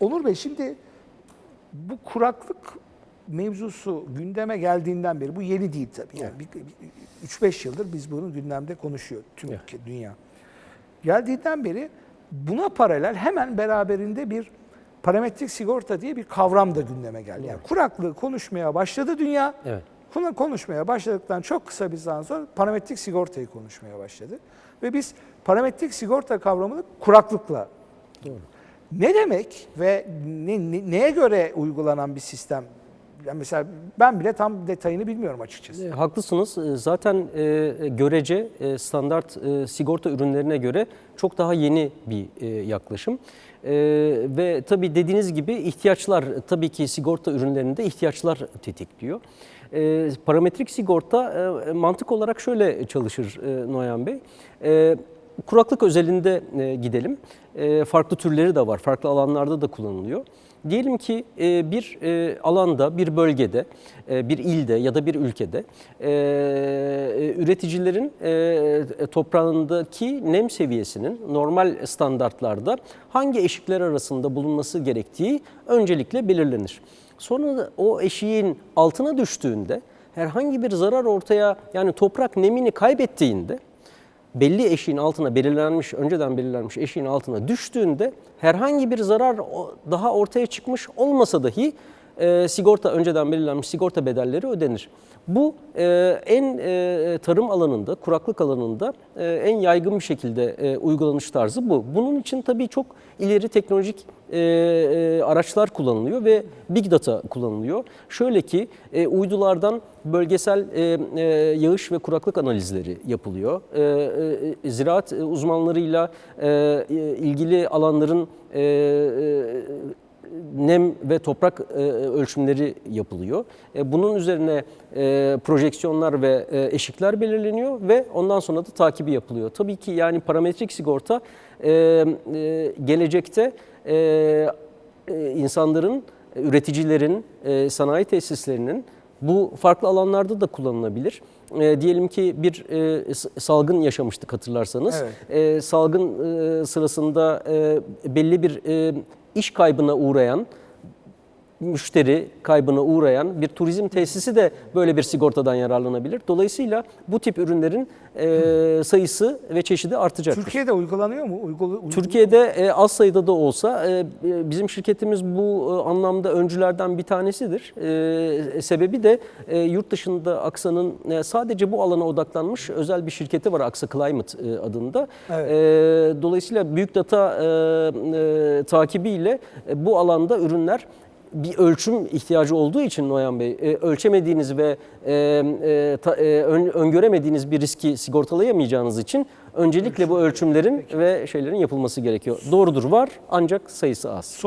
Onur Bey şimdi bu kuraklık mevzusu gündeme geldiğinden beri bu yeni değil tabii. Yani bir- bir- 3-5 yıldır biz bunu gündemde konuşuyor tüm Evet. ülke, dünya. Geldiğinden beri buna paralel hemen beraberinde bir parametrik sigorta diye bir kavram da gündeme geldi. Yani kuraklığı konuşmaya başladı dünya. Evet. Bunu konuşmaya başladıktan çok kısa bir zaman sonra parametrik sigortayı konuşmaya başladı. Ve biz parametrik sigorta kavramını kuraklıkla Doğru. Ne demek ve ne, ne- neye göre uygulanan bir sistem? Yani mesela ben bile tam detayını bilmiyorum açıkçası. E, Haklısınız. E, Zaten e, görece e, standart e, sigorta ürünlerine göre çok daha yeni bir e, yaklaşım. E, Ve tabii dediğiniz gibi ihtiyaçlar, tabii ki sigorta ürünlerinde ihtiyaçlar tetikliyor. E, Parametrik sigorta e, mantık olarak şöyle çalışır e, Noyan Bey. E, Kuraklık özelinde e, gidelim. E, Farklı türleri de var, farklı alanlarda da kullanılıyor. Diyelim ki e, bir e, alanda, bir bölgede, e, bir ilde ya da bir ülkede e, e, üreticilerin e, toprağındaki nem seviyesinin normal standartlarda hangi eşikler arasında bulunması gerektiği öncelikle belirlenir. Sonra o eşiğin altına düştüğünde herhangi bir zarar ortaya yani toprak nemini kaybettiğinde belli eşiğin altına belirlenmiş, önceden belirlenmiş eşiğin altına düştüğünde herhangi bir zarar daha ortaya çıkmış olmasa dahi e, sigorta önceden belirlenmiş sigorta bedelleri ödenir. Bu e, en e, tarım alanında, kuraklık alanında e, en yaygın bir şekilde e, uygulanış tarzı bu. Bunun için tabii çok ileri teknolojik e, e, araçlar kullanılıyor ve big data kullanılıyor. Şöyle ki e, uydulardan bölgesel e, e, yağış ve kuraklık analizleri yapılıyor. E, e, ziraat uzmanlarıyla e, e, ilgili alanların e, e, nem ve toprak e, ölçümleri yapılıyor. E, bunun üzerine e, projeksiyonlar ve e, eşikler belirleniyor ve ondan sonra da takibi yapılıyor. Tabii ki yani parametrik sigorta e, e, gelecekte e, e, insanların, üreticilerin, e, sanayi tesislerinin bu farklı alanlarda da kullanılabilir. E, diyelim ki bir e, salgın yaşamıştık hatırlarsanız. Evet. E, salgın e, sırasında e, belli bir e, iş kaybına uğrayan müşteri kaybına uğrayan bir turizm tesisi de böyle bir sigortadan yararlanabilir. Dolayısıyla bu tip ürünlerin e, sayısı ve çeşidi artacaktır. Türkiye'de uygulanıyor mu? Uygulu, uygulu- Türkiye'de e, az sayıda da olsa e, e, bizim şirketimiz bu e, anlamda öncülerden bir tanesidir. E, sebebi de e, yurt dışında Aksa'nın e, sadece bu alana odaklanmış özel bir şirketi var Aksa Climate e, adında. Evet. E, dolayısıyla büyük data e, e, takibiyle e, bu alanda ürünler bir ölçüm ihtiyacı olduğu için Noyan Bey, e, ölçemediğiniz ve e, e, ta- e, ön- öngöremediğiniz bir riski sigortalayamayacağınız için öncelikle bu ölçümlerin ve şeylerin yapılması gerekiyor. Doğrudur var ancak sayısı az. Son